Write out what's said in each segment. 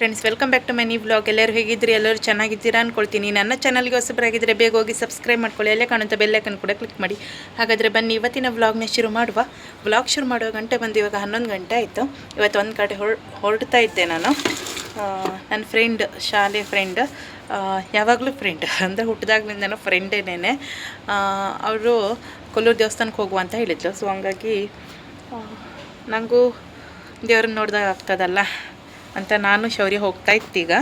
Friends welcome back to my vlog ಎಲ್ಲರೂ ಹೇಗಿದ್ರಿ ಎಲ್ಲರೂ ಚೆನ್ನಾಗಿದ್ದೀರಾ ಅನ್ಕೊಳ್ತೀನಿ. ನನ್ನ ಚಾನಲ್ಗೆ ಹೊಸಬರಾಗಿದ್ದರೆ ಬೇಗ ಹೋಗಿ ಸಬ್ಸ್ಕ್ರೈಬ್ ಮಾಡ್ಕೊಳ್ಳಿ. ಅಲ್ಲೇ ಕಾಣುತ್ತೆ ಬೆಲ್ಲೈಕನ್ ಕೂಡ ಕ್ಲಿಕ್ ಮಾಡಿ. ಹಾಗಾದರೆ ಬನ್ನಿ, ಇವತ್ತಿನ ವ್ಲಾಗ್ನ ಶುರು ಮಾಡುವ. ವ್ಲಾಗ್ ಶುರು ಮಾಡುವ ಗಂಟೆ ಬಂದು ಇವಾಗ ಹನ್ನೊಂದು ಗಂಟೆ ಆಯಿತು. ಇವತ್ತು ಒಂದು ಕಡೆ ಹೊರ, ಹೊರಡ್ತಾ ಇದ್ದೆ ನಾನು. ನನ್ನ ಫ್ರೆಂಡ್ ಶಾಲೆ ಫ್ರೆಂಡ್ ಯಾವಾಗಲೂ ಫ್ರೆಂಡ್ ಅಂದರೆ ಹುಟ್ಟಿದಾಗ್ಲಿಂದನೂ ಫ್ರೆಂಡೇನೇ ಅವರು ಕೊಲ್ಲೂರು ದೇವಸ್ಥಾನಕ್ಕೆ ಹೋಗುವ ಅಂತ ಹೇಳಿದ್ರು. ಸೊ ಹಂಗಾಗಿ ನನಗೂ ದೇವ್ರನ್ನ ನೋಡಿದಾಗ ಆಗ್ತದಲ್ಲ. ಅಂತ ನಾನು ಶೌರ್ಯ ಹೋಗ್ತಾ ಇತ್ತೀಗ.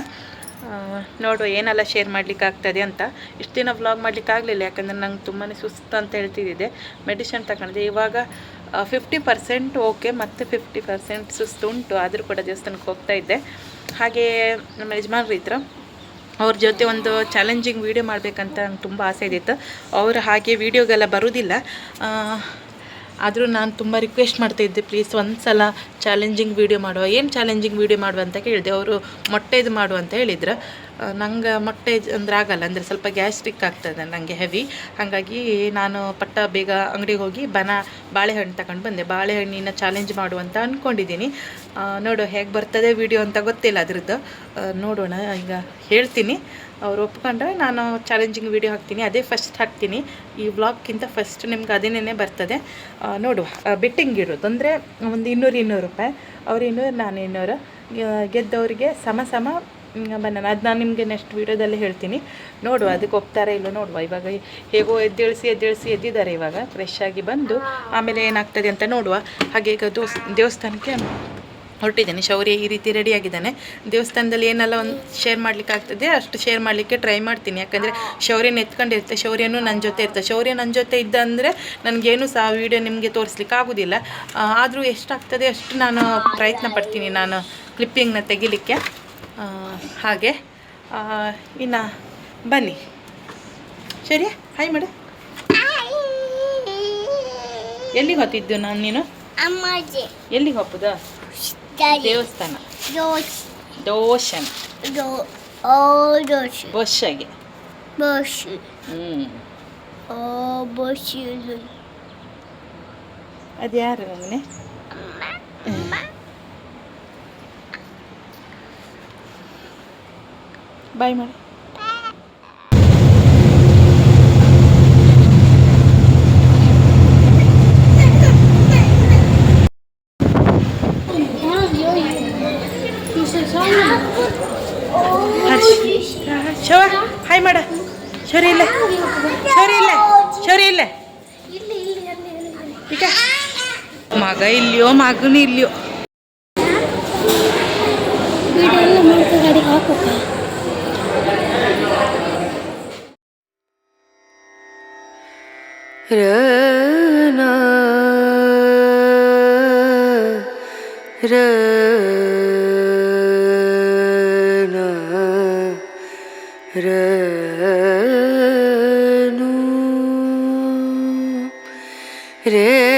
ನೋಡು ನೋಡುವ ಏನೆಲ್ಲ ಶೇರ್ ಮಾಡ್ಲಿಕ್ಕೆ ಆಗ್ತದೆ ಅಂತ. ಇಷ್ಟು ದಿನ ವ್ಲಾಗ್ ಮಾಡ್ಲಿಕ್ಕೆ ಆಗಲಿಲ್ಲ, ಯಾಕಂದರೆ ನಂಗೆ ತುಂಬಾ ಸುಸ್ತು ಅಂತ ಹೇಳ್ತಿದ್ದೆ ಮೆಡಿಷನ್ ತಗೊಂಡಿದ್ದೆ. ಇವಾಗ ಫಿಫ್ಟಿ ಪರ್ಸೆಂಟ್ ಓಕೆ ಮತ್ತು ಫಿಫ್ಟಿ ಪರ್ಸೆಂಟ್ ಸುಸ್ತು ಉಂಟು. ಆದರೂ ಕೂಡ ದೇವಸ್ಥಾನಕ್ಕೆ ಹೋಗ್ತಾ ಇದ್ದೆ. ಹಾಗೆ ನಮ್ಮ ಯಜಮಾನ್ರು ಇದ್ರು. ಅವ್ರ ಜೊತೆ ಒಂದು ಚಾಲೆಂಜಿಂಗ್ ವೀಡಿಯೋ ಮಾಡಬೇಕಂತ ನಂಗೆ ತುಂಬ ಆಸೆ ಇದ್ದಿತ್ತು. ಅವರು ಹಾಗೆ ವೀಡಿಯೋಗೆಲ್ಲ ಬರೋದಿಲ್ಲ. ಆದರೂ ನಾನು ತುಂಬ ರಿಕ್ವೆಸ್ಟ್ ಮಾಡ್ತಾಯಿದ್ದೆ ಪ್ಲೀಸ್ ಒಂದು ಸಲ ಚಾಲೆಂಜಿಂಗ್ ವೀಡಿಯೋ ಮಾಡುವ. ಏನು ಚಾಲೆಂಜಿಂಗ್ ವೀಡಿಯೋ ಮಾಡುವ ಅಂತ ಕೇಳಿದೆ ಅವರು ಮೊಟ್ಟೆದು ಮಾಡು ಅಂತ ಹೇಳಿದ್ರು. ನಂಗೆ ಮೊಟ್ಟೆ ಅಂದ್ರೆ ಆಗಲ್ಲ, ಅಂದರೆ ಸ್ವಲ್ಪ ಗ್ಯಾಸ್ಟ್ರಿಕ್ ಆಗ್ತದೆ ನನಗೆ ಹೆವಿ ಹಾಗಾಗಿ ನಾನು ಪಟ್ಟ ಬೇಗ ಅಂಗಡಿಗೆ ಹೋಗಿ ಬನ, ಬಾಳೆಹಣ್ಣು ತಗೊಂಡು ಬಂದೆ. ಬಾಳೆಹಣ್ಣಿನ ಚಾಲೆಂಜ್ ಮಾಡುವಂತ ಅಂದ್ಕೊಂಡಿದ್ದೀನಿ ನೋಡು, ಹೇಗೆ ಬರ್ತದೆ ವಿಡಿಯೋ ಅಂತ ಗೊತ್ತಿಲ್ಲ ಅದ್ರದ್ದು. ನೋಡೋಣ, ಈಗ ಹೇಳ್ತೀನಿ. ಅವ್ರು ಒಪ್ಕೊಂಡ್ರೆ ನಾನು ಚಾಲೆಂಜಿಂಗ್ ವೀಡಿಯೋ ಹಾಕ್ತೀನಿ, ಅದೇ ಫಸ್ಟ್ ಹಾಕ್ತೀನಿ. ಈ ವ್ಲಾಗ್ಗಿಂತ ಫಸ್ಟ್ ನಿಮ್ಗೆ ಅದೇನೇ ಬರ್ತದೆ ನೋಡುವ. ಬೆಟ್ಟಿಂಗ್ ಇರೋದು. ಅಂದರೆ ಒಂದು ಇನ್ನೂರು ಇನ್ನೂರು ರೂಪಾಯಿ. ಅವ್ರು ಇನ್ನೂರು, ನಾನು ಇನ್ನೂರು. ಗೆದ್ದವರಿಗೆ ಸಮ ಸಮ ಬನ್ನ, ಅದು ನಾನು ನಿಮಗೆ ನೆಕ್ಸ್ಟ್ ವೀಡಿಯೋದಲ್ಲಿ ಹೇಳ್ತೀನಿ. ನೋಡುವ ಅದಕ್ಕೆ ಒಪ್ತಾರೆ ಇಲ್ಲೋ ನೋಡುವ. ಇವಾಗ ಹೇಗೋ ಎದ್ದೇಳಿಸಿ ಎದ್ದೇಳಿಸಿ ಎದ್ದಿದ್ದಾರೆ ಇವಾಗ. ಫ್ರೆಶ್ ಆಗಿ ಬಂದು ಆಮೇಲೆ ಏನಾಗ್ತದೆ ಅಂತ ನೋಡುವ. ಹಾಗೆ ಈಗ ದೋಸ್, ದೇವಸ್ಥಾನಕ್ಕೆ ಹೊರಟಿದ್ದೇನೆ. ಶೌರ್ಯ ಈ ರೀತಿ ರೆಡಿ ಆಗಿದ್ದಾನೆ ದೇವಸ್ಥಾನದಲ್ಲಿ ಏನೆಲ್ಲ ಒಂದು ಶೇರ್ ಮಾಡ್ಲಿಕ್ಕೆ ಆಗ್ತದೆ ಅಷ್ಟು ಶೇರ್ ಮಾಡಲಿಕ್ಕೆ ಟ್ರೈ ಮಾಡ್ತೀನಿ. ಯಾಕಂದರೆ ಶೌರ್ಯನ ಎತ್ಕೊಂಡಿರುತ್ತೆ ಶೌರ್ಯನೂ ನನ್ನ ಜೊತೆ ಇರ್ತದೆ ಶೌರ್ಯ ನನ್ನ ಜೊತೆ ಇದ್ದ ಅಂದರೆ ನನಗೇನು ಸಹ ವೀಡಿಯೋ ನಿಮಗೆ ತೋರಿಸ್ಲಿಕ್ಕೆ ಆಗೋದಿಲ್ಲ. ಆದರೂ ಎಷ್ಟಾಗ್ತದೆ ಅಷ್ಟು ನಾನು ಪ್ರಯತ್ನ ಪಡ್ತೀನಿ ನಾನು ಕ್ಲಿಪ್ಪಿಂಗ್ನ ತೆಗಿಲಿಕ್ಕೆ. ಹಾಗೆ. ಇನ್ನು ಬನ್ನಿ. ಸರಿ ಹಾಯ್ ಮೇಡ. ಎಲ್ಲಿಗೆ ಹೊತ್ತಿದ್ದು ನಾನು ನೀನು? ಅಮ್ಮಾಜಿ. ಎಲ್ಲಿಗೆ ಹೋಗ್ಬೋದಾ ದೇವಸ್ಥಾನ. ದೋಷನ್ ದೋ ಓ ದೋಸ್. ಬೊಶ್ಶಗೆ ಬಸ್ ಹ್ಞೂ ಓ ಬಸ್ ಅದು ಯಾರು ಮಗನೆ ಬಾಯ್ ಮಾಡಿ. ಈಗ ಮಗ ಇಲ್ಲಿಯೋ ಮಗನು ಇಲ್ಲಿಯೋ ವಿಡಿಯೋ ಮಾಡ್ಕೊ ಗಾಡಿ রে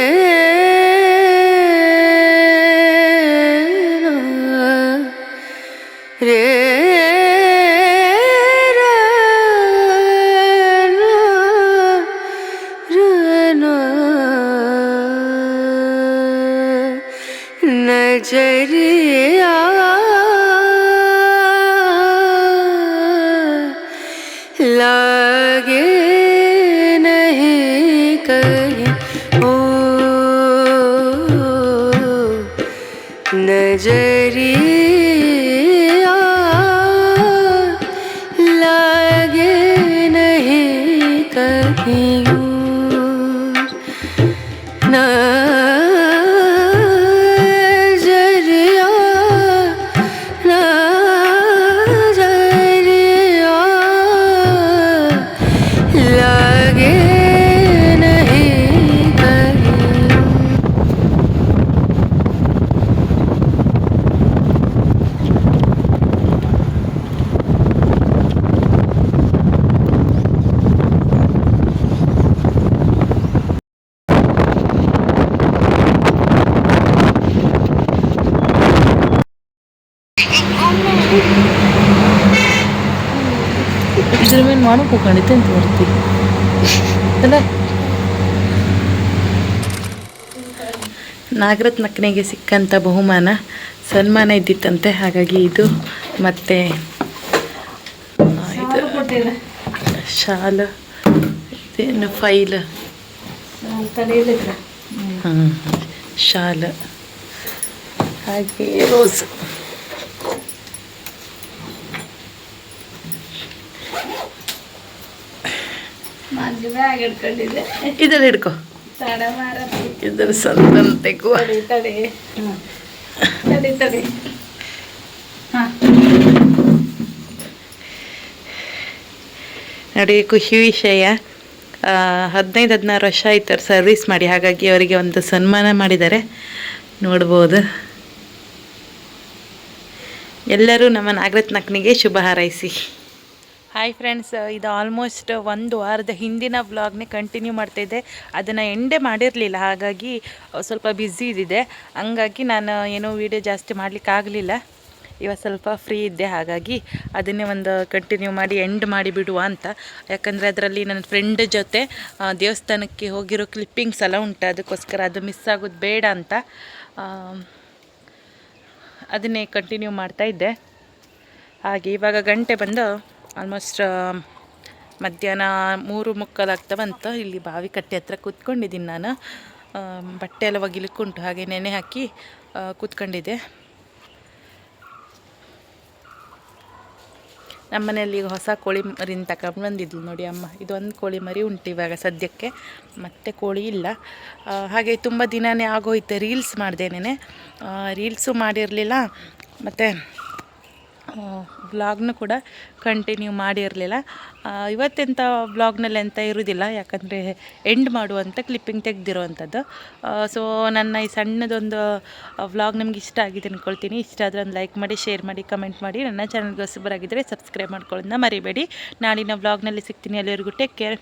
রে नजरिया ला J. ಮಾಡೋಕೆ ಬರ್ತೀನಿ ಅಂತ ಬರ್ತೀವಿ ಅಲ್ಲ? ನಾಗರತ್ನಕ್ಕನಿಗೆ ಸಿಕ್ಕಂಥ ಬಹುಮಾನ ಸನ್ಮಾನ ಇದ್ದಿತ್ತಂತೆ. ಹಾಗಾಗಿ ಇದು ಮತ್ತು ಇದು ಶಾಲು ಇದೇನು ಫೈಲ್? ಹಾಂ ಶಾಲು. ಹಾಗೆ ರೋಸ್. ಇದರಲ್ಲಿ ಹಿಡ್ಕೊ. ಇದರ ತೆಗುವ ಹಾಂ. ನೋಡಿ ಖುಷಿ ವಿಷಯ. ಹದಿನೈದು ಹದಿನಾರು ವರ್ಷ ಆಯ್ತು ಅವ್ರು ಸರ್ವಿಸ್ ಮಾಡಿ. ಹಾಗಾಗಿ ಅವರಿಗೆ ಒಂದು ಸನ್ಮಾನ ಮಾಡಿದ್ದಾರೆ. ನೋಡ್ಬೋದು. ಎಲ್ಲರೂ ನಮ್ಮ ನಾಗರತ್ನಕ್ಕನಿಗೆ ಶುಭ ಹಾರೈಸಿ. ಹಾಯ್ ಫ್ರೆಂಡ್ಸ್ ಇದು ಆಲ್ಮೋಸ್ಟ್ ಒಂದು ವಾರದ ಹಿಂದಿನ ವ್ಲಾಗ್ನೇ ಕಂಟಿನ್ಯೂ ಮಾಡ್ತಾಯಿದ್ದೆ ಅದನ್ನು ಎಂಡೇ ಮಾಡಿರಲಿಲ್ಲ, ಹಾಗಾಗಿ ಸ್ವಲ್ಪ ಬ್ಯುಸಿ ಇದ್ದಿದೆ ಹಂಗಾಗಿ ನಾನು ಏನೋ ವೀಡಿಯೋ ಜಾಸ್ತಿ ಮಾಡಲಿಕ್ಕಾಗಲಿಲ್ಲ ಇವಾಗ ಸ್ವಲ್ಪ ಫ್ರೀ ಇದ್ದೆ, ಹಾಗಾಗಿ ಅದನ್ನೇ ಒಂದು ಕಂಟಿನ್ಯೂ ಮಾಡಿ ಎಂಡ್ ಮಾಡಿ ಬಿಡುವ ಅಂತ. ಯಾಕಂದರೆ ಅದರಲ್ಲಿ ನನ್ನ ಫ್ರೆಂಡ್ ಜೊತೆ ದೇವಸ್ಥಾನಕ್ಕೆ ಹೋಗಿರೋ ಕ್ಲಿಪ್ಪಿಂಗ್ಸ್ ಎಲ್ಲ ಉಂಟು. ಅದಕ್ಕೋಸ್ಕರ ಅದು ಮಿಸ್ ಆಗೋದು ಬೇಡ ಅಂತ ಅದನ್ನೇ ಕಂಟಿನ್ಯೂ ಮಾಡ್ತಾ ಇದ್ದೆ. ಹಾಗೆ ಇವಾಗ ಗಂಟೆ ಬಂದು ಆಲ್ಮೋಸ್ಟ್ ಮಧ್ಯಾಹ್ನ ಮೂರು ಮುಕ್ಕಾಲಾಗ್ತಾ ಬಂತು. ಇಲ್ಲಿ ಬಾವಿ ಕಟ್ಟೆ ಹತ್ರ ಕೂತ್ಕೊಂಡಿದ್ದೀನಿ ನಾನು. ಆ, ಬಟ್ಟೆ ಎಲ್ಲ ಒಗಿಲಿಕ್ಕುಂಟು. ಹಾಗೆ ನೆನೆ ಹಾಕಿ ಆ, ಕೂತ್ಕೊಂಡಿದ್ದೆ. ನಮ್ಮ ಮನೆಯಲ್ಲಿ ಈಗ ಹೊಸ ಕೋಳಿ ಮರಿನ ತಗೊಂಡು ಬಂದಿದ್ಲು ನೋಡಿ ಅಮ್ಮ. ಇದೊಂದು ಕೋಳಿ ಮರಿ ಉಂಟು ಇವಾಗ ಸದ್ಯಕ್ಕೆ. ಮತ್ತೆ ಕೋಳಿ ಇಲ್ಲ. ಹಾಗೆ ತುಂಬ ದಿನವೇ ಆಗೋಯ್ತು ರೀಲ್ಸ್ ಮಾಡಿದೆ ನೆನೆ. ರೀಲ್ಸು ಮಾಡಿರಲಿಲ್ಲ. ಮತ್ತು ವ್ಲಾಗ್ನು ಕೂಡ ಕಂಟಿನ್ಯೂ ಮಾಡಿರಲಿಲ್ಲ. ಇವತ್ತೆಂಥ ಬ್ಲಾಗ್ನಲ್ಲಿ ಎಂತ ಇರೋದಿಲ್ಲ, ಯಾಕಂದರೆ ಎಂಡ್ ಮಾಡುವಂಥ ಕ್ಲಿಪ್ಪಿಂಗ್ ತೆಗೆದಿರುವಂಥದ್ದು ಸೊ ನನ್ನ ಈ ಸಣ್ಣದೊಂದು ವ್ಲಾಗ್ ನಿಮ್ಗೆ ಇಷ್ಟ ಆಗಿದೆ ಅಂದ್ಕೊಳ್ತೀನಿ ಇಷ್ಟ ಆದರೆ ಒಂದು ಲೈಕ್ ಮಾಡಿ ಶೇರ್ ಮಾಡಿ ಕಮೆಂಟ್ ಮಾಡಿ. ನನ್ನ ಚಾನಲ್ಗೆ ಹೊಸಬರಾಗಿದ್ದರೆ ಸಬ್ಸ್ಕ್ರೈಬ್ ಮಾಡ್ಕೊಳ್ಳೋದನ್ನ ಮರಿಬೇಡಿ. ನಾಳಿನ ವ್ಲಾಗ್ನಲ್ಲಿ ಸಿಗ್ತೀನಿ. ಅಲ್ಲಿವರೆಗೂ ಟೇಕ್ ಕೇರ್